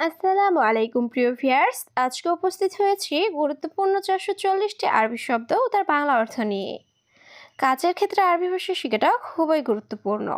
আসসালামু আলাইকুম, প্রিয় ভিয়ার্স আজকে উপস্থিত হয়েছি গুরুত্বপূর্ণ চারশো চল্লিশটি আরবি শব্দ ও তার বাংলা অর্থ নিয়ে। কাজের ক্ষেত্রে আরবি ভাষা শেখাটা খুবই গুরুত্বপূর্ণ।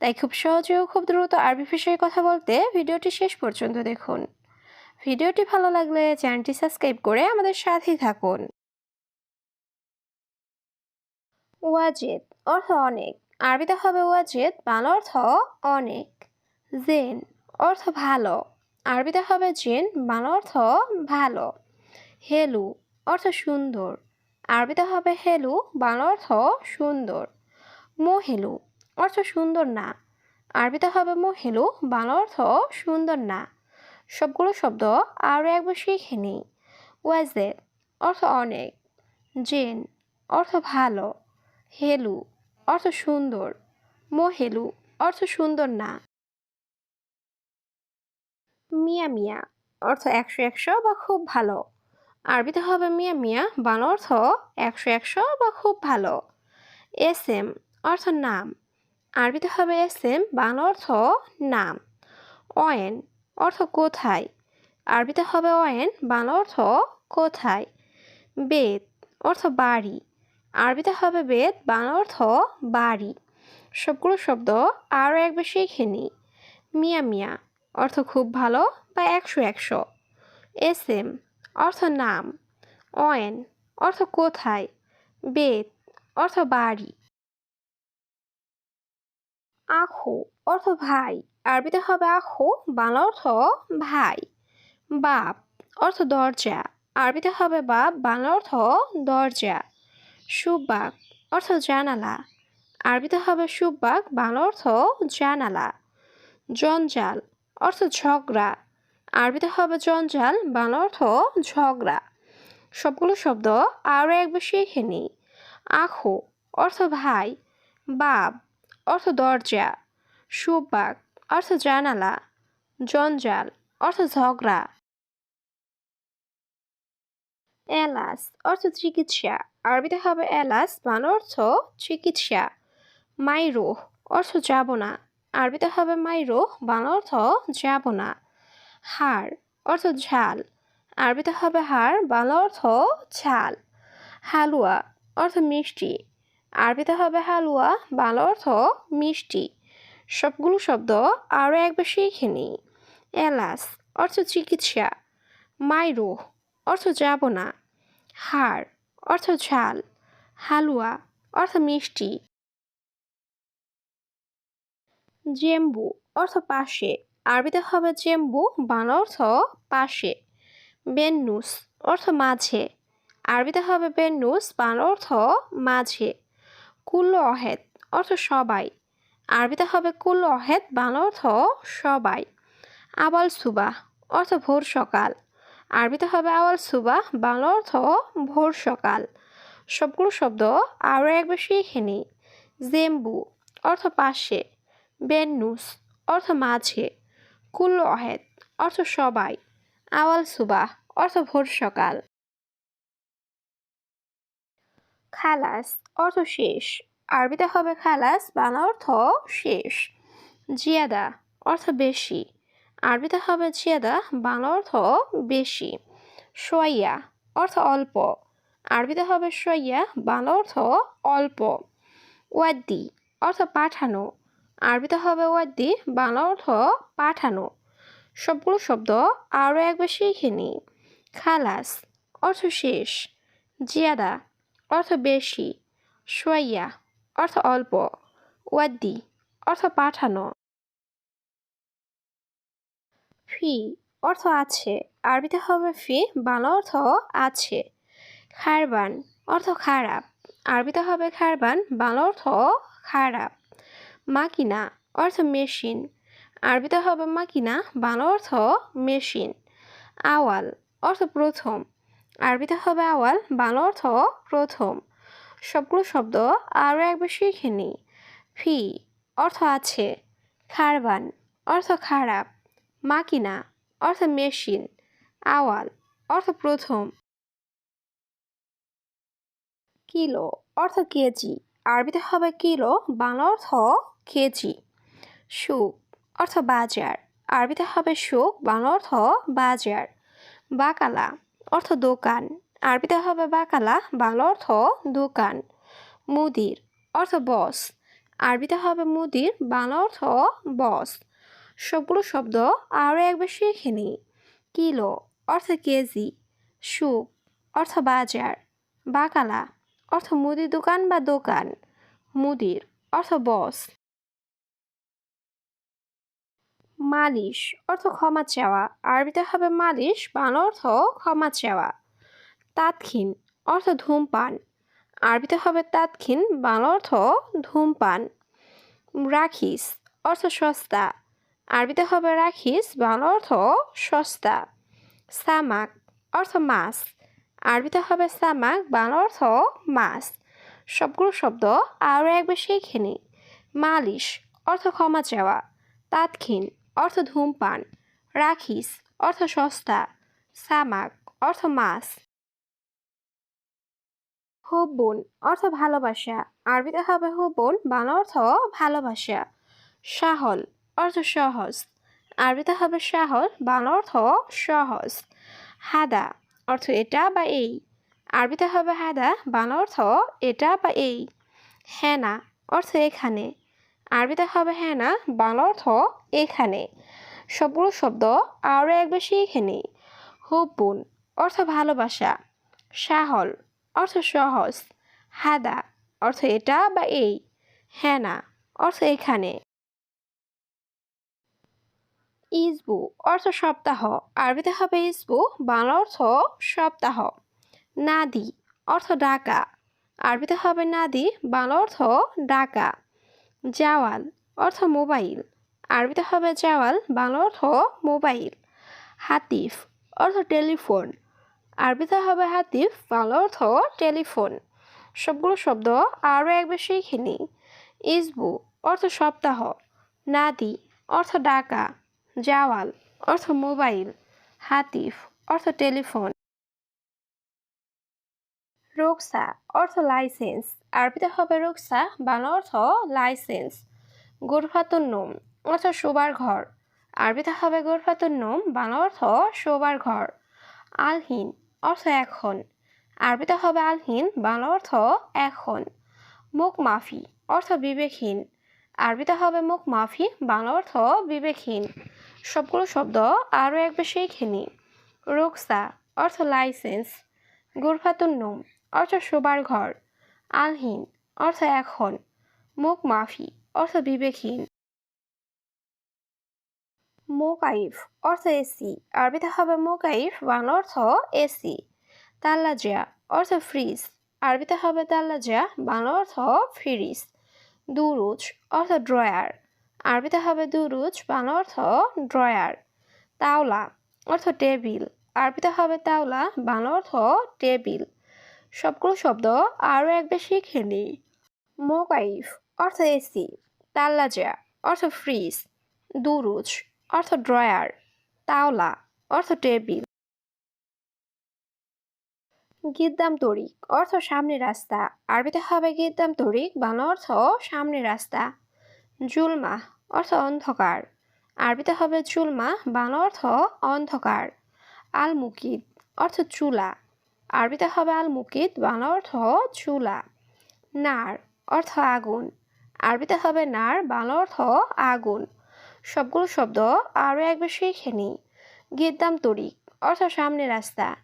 তাই খুব সহজে ও খুব দ্রুত আরবি ভাষায় কথা বলতে ভিডিওটি শেষ পর্যন্ত দেখুন। ভিডিওটি ভালো লাগলে চ্যানেলটি সাবস্ক্রাইব করে আমাদের সাথেই থাকুন। ওয়াজেদ অর্থ অনেক। আরবিতে হবে ওয়াজেদ, বাংলা অর্থ অনেক। জেন অর্থ ভালো। আরবিতে হবে জেন, বাংলা অর্থ ভালো। হেলু, অর্থ সুন্দর। আরবিতে হবে হেলু, বাংলা অর্থ সুন্দর। মোহেলু, অর্থ সুন্দর না। আরবিতে হবে মোহেলু, বাংলা অর্থ সুন্দর না। সবগুলো শব্দ আরও একবার শিখে নিই। ওয়াজেদ, অর্থ অনেক। জেন, অর্থ ভালো। হেলু, অর্থ সুন্দর। মোহেলু, অর্থ সুন্দর না। মিয়া মিয়া অর্থ একশো একশো বা খুব ভালো। আরবিতে হবে মিয়া মিয়া, বাংলা অর্থ একশো একশো বা খুব ভালো। এস এম অর্থ নাম। আরবিতে হবে এস এম, বাংলা অর্থ নাম। অয়েন অর্থ কোথায়? আরবিতে হবে অয়েন বাংলা অর্থ কোথায়? বেদ অর্থ বাড়ি। আরবিতে হবে বেদ, বাংলা অর্থ বাড়ি। সবগুলো শব্দ আরও এক বেশি নিই। মিয়া মিয়া অর্থ খুব ভালো বা একশো একশো। এস এম, অর্থ নাম। অয়েন অর্থ কোথায়। বেদ অর্থ বাড়ি। আখো, অর্থ ভাই। আরবিতে হবে আখো, বাংলা অর্থ ভাই। বাপ, অর্থ দরজা। আরবিতে হবে বাপ, বাংলা অর্থ দরজা। সুবাক, অর্থ জানালা। আরবিতে হবে সুবাক, বাংলা অর্থ জানালা। জঞ্জাল অর্থ ঝগড়া। আরবিতে হবে জঞ্জাল, বাংলা অর্থ ঝগড়া। সবগুলো শব্দ আরও একবার শিখে নিই আখো, অর্থ ভাই। বাপ অর্থ দরজা। সুবাক অর্থ জানালা। জঞ্জাল, অর্থ ঝগড়া। এলাস অর্থ চিকিৎসা। আরবিতে হবে এলাস বাংলা অর্থ চিকিৎসা। মাইরোহ, অর্থ যাব না আরবিতে হবে মাইরো, বাংলা অর্থ যাব না। হাড় অর্থ ঝাল, আরবিতে হবে হাড় বাংলা অর্থ ঝাল। হালুয়া অর্থ মিষ্টি, আরবিতে হবে হালুয়া, বাংলা অর্থ মিষ্টি। সবগুলো শব্দ আরও একবার শিখে নিই। এলাস অর্থ চিকিৎসা, মাইরো অর্থ যাব না। হাড় অর্থ ঝাল, হালুয়া অর্থ মিষ্টি। জেম্বু অর্থ পাশে। আরবিতে হবে জেম্বু, বাংলা অর্থ পাশে। বেন্নুস অর্থ মাঝে। আরবিতে হবে বেন্নুস, বাংলা অর্থ মাঝে। কুল অহেদ অর্থ সবাই। আরবিতে হবে কুল অহেদ বাংলা অর্থ সবাই। আবাল সুবাহ অর্থ ভোর সকাল। আরবিতে হবে আওয়াল সুবাহ বাংলা অর্থ ভোর সকাল। সবগুলো শব্দ আরও একবার শিখে নিই জেম্বু অর্থ পাশে। বেন্নুস, অর্থ মাঝে কুল অহেদ, অর্থ সবাই, আওয়াল সুবাহ, অর্থ ভোর সকাল। খালাস, অর্থ শেষ, আরবিতে হবে খালাস, বাংলা অর্থ শেষ। জিয়াদা, অর্থ বেশি, আরবিতে হবে জিয়াদা, বাংলা অর্থ বেশি। সোয়াইয়া, অর্থ অল্প, আরবিতে হবে সোয়াইয়া, বাংলা অর্থ অল্প। ওয়াদ্দি, অর্থ পাঠানো আরবিতে হবে ওয়াদ্দি বাংলা অর্থ পাঠানো। সবগুলো শব্দ আরও একবার শিখে নিই। খালাস, অর্থ শেষ। জিয়াদা, অর্থ বেশি। সোয়াইয়া, অর্থ অল্প। ওয়াদ্দি অর্থ পাঠানো। ফি, অর্থ আছে। আরবিতে হবে ফি বাংলা অর্থ আছে। খারবান, অর্থ খারাপ। আরবিতে হবে খারবান বাংলা অর্থ খারাপ। মাকিনা অর্থ মেশিন। আরবিতে হবে মাকিনা, বাংলা অর্থ মেশিন। আওয়াল অর্থ প্রথম। আরবিতে হবে আওয়াল, বাংলা অর্থ প্রথম। সবগুলো শব্দ আরও একবার শিখে নিই। ফি অর্থ আছে। খারবান অর্থ খারাপ। মাকিনা অর্থ মেশিন। আওয়াল অর্থ প্রথম। কিলো অর্থ কেজি। আরবিতে হবে কিলো, বাংলা অর্থ কেজি সুক অর্থ বাজার। আরবিতে হবে সুক বাংলা অর্থ বাজার। বাকালা, অর্থ দোকান। আরবিতে হবে বাকালা, বাংলা অর্থ দোকান। মুদির, অর্থ বস। আরবিতে হবে মুদির, বাংলা অর্থ বস। সবগুলো শব্দ আরও একবার শিখে নিই। কিলো, অর্থ কেজি। সুক অর্থ বাজার। বাকালা অর্থ মুদির দোকান বা দোকান? মুদির অর্থ বস। মালিশ অর্থ ক্ষমা চাওয়া। আরবিতে হবে মালিশ, বাংলা অর্থ ক্ষমা চাওয়া। তাৎক্ষীন অর্থ ধূমপান। আরবিতে হবে তাৎক্ষীন বাংলা অর্থ ধূমপান। রাখিস অর্থ সস্তা। আরবিতে হবে রাখিস, বাংলা অর্থ সস্তা। সামাক অর্থ মাছ। আরবিতে হবে সামাক বাংলা অর্থ মাছ। সবগুলো শব্দ আরও একবার শিখে নিই। মালিশ, অর্থ ক্ষমা চাওয়া। তাৎক্ষীন অর্থ ধূমপান। রাখিস, অর্থ সস্তা। সামাক, অর্থ মাছ। হুব্বন, অর্থ ভালোবাসা। আরবিতে হবে হুব্বন বাংলা অর্থ ভালোবাসা। সাহল, অর্থ সহজ। আরবিতে হবে সাহল বাংলা অর্থ সহজ। হাদা অর্থ এটা বা এই। আরবিতে হবে হাদা বাংলা অর্থ এটা বা এই। হেনা অর্থ এখানে। আরবিতে হবে হেনা, বাংলা অর্থ এখানে। সবগুলো শব্দ আরও একবার শিখে নিই। হুব্বুন অর্থ ভালোবাসা। সাহল অর্থ সহজ। হাদা অর্থ এটা বা এই। হেনা অর্থ এখানে। ইসবু অর্থ সপ্তাহ, আরবিতে হবে ইসবু, বাংলা অর্থ সপ্তাহ। নাদি অর্থ ডাকা, আরবিতে হবে নাদি, বাংলা অর্থ ডাকা। জাওয়াল অর্থ মোবাইল, আরবিতে হবে জাওয়াল, বাংলা অর্থ মোবাইল। হাতিফ অর্থ টেলিফোন, আরবিতে হবে হাতিফ, বাংলা অর্থ টেলিফোন। সবগুলো শব্দ আরও একবার শিখে নিই। ইসবু অর্থ সপ্তাহ, নাদি অর্থ ডাকা। জাওয়াল, অর্থ মোবাইল, হাতিফ, অর্থ টেলিফোন। রোকসা, অর্থ লাইসেন্স, আরবিতে হবে রোকসা, বাংলা অর্থ লাইসেন্স। গোরফাতুন নোম, অর্থ শোবার ঘর। আরবিতে হবে গোরফাতুন নোম, বাংলা অর্থ শোবার ঘর। আলহীন, অর্থ এখন। আরবিতে হবে আলহীন, বাংলা অর্থ এখন। মুখ মাফি, অর্থ বিবেকহীন। আরবিতে হবে মুখ মাফি, বাংলা অর্থ বিবেকহীন। সবগুলো শব্দ আরও একবার শিখে নিই রোকসা, অর্থ লাইসেন্স। গুরফাতুন নোম, অর্থ শোবার ঘর। আলহীন, অর্থ এখন। মুখ মাফি, অর্থ বিবেকহীন। মোকাইফ, অর্থ এসি। আরবিতে হবে মোকাইফ, বাংলা অর্থ এসি। তাল্লাজিয়া, অর্থ ফ্রিজ। আরবিতে হবে তাল্লাজিয়া, বাংলা অর্থ ফ্রিজ। দুরুজ, অর্থ ড্রয়ার। আরবিতে হবে দুরুজ, বাংলা অর্থ ড্রয়ার, তাওলা অর্থ টেবিল আরবিতে হবে তাওলা, বাংলা অর্থ টেবিল। সবগুলো শব্দ আরও একবার শিখে নিই মোকাইফ অর্থ এসি তাল্লাজা অর্থ ফ্রিজ, দুরুজ অর্থ ড্রয়ার, তাওলা অর্থ টেবিল। গিদ্দাম তরিক অর্থ সামনে রাস্তা আরবিতে হবে গিদ্দাম তরিক, বাংলা অর্থ সামনে রাস্তা। জুলমা অর্থ অন্ধকার। আরবিতে হবে জুলমা বাংলা অর্থ অন্ধকার। আল মুকিদ অর্থ চুলা। আরবিতে হবে আল মুকিদ বাংলা অর্থ চুলা। নার, অর্থ আগুন। আরবিতে হবে নার, বাংলা অর্থ আগুন। সবগুলো শব্দ আরও একবার শিখে নিই। গিদ্দাম তরিক, অর্থ সামনে রাস্তা।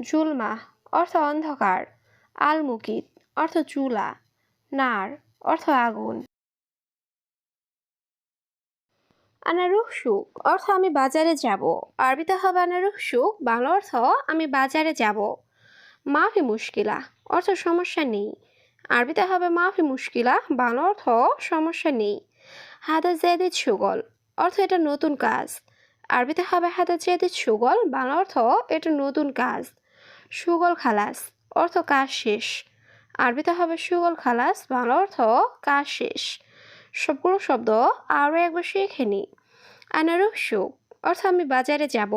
জুলমা, অর্থ অন্ধকার। আল মুকিদ অর্থ চুলা। নার, অর্থ আগুন। আনারুহ সুখ অর্থ আমি বাজারে যাব। আরবিতে হবে আনারুহ সুখ বাংলা অর্থ আমি বাজারে যাব। মাফি মুশকিলা, অর্থ সমস্যা নেই। আরবিতে হবে মাফি মুশকিলা, বাংলা অর্থ সমস্যা নেই। হাদা জেদিদ সুগল, অর্থ এটা নতুন কাজ। আরবিতে হবে হাদা জেদিদ সুগল, বাংলা অর্থ এটা নতুন কাজ। সুগল খালাস, অর্থ কাজ শেষ। আরবিতে হবে সুগল খালাস, বাংলা অর্থ কাজ শেষ। সবগুলো শব্দ আরও একবার শিখে নিই আনারুহ সুখ অর্থ আমি বাজারে যাব।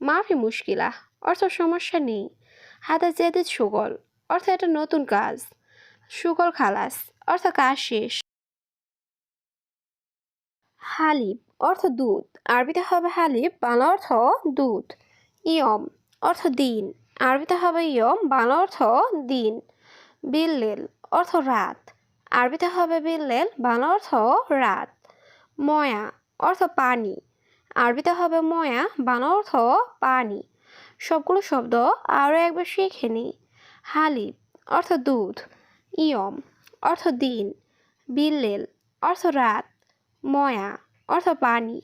মাফি মুশকিলা। অর্থ সমস্যা নেই। হাতে জেদে সুগল। অর্থ এটা নতুন কাজ। সুগল খালাস। অর্থ কাজ শেষ। হালিব অর্থ দুধ। আরবিতে হবে হালিব বাংলা অর্থ দুধ। ইয়ম। অর্থ দিন। আরবিতে হবে ইয়ম, বাংলা অর্থ দিন। বিল্লেল। অর্থ রাত। আরবিতে হবে বিল্লেল, বাংলা অর্থ রাত। ময়া। অর্থ পানি। আরবিতে হবে ময়া বান অর্থ পানি। সবগুলো শব্দ আরও একবার শিখে নিই। হালিব অর্থ দুধ। ইয়ম, অর্থ দিন। বিল্লেল, অর্থ রাত। ময়া, অর্থ পানি।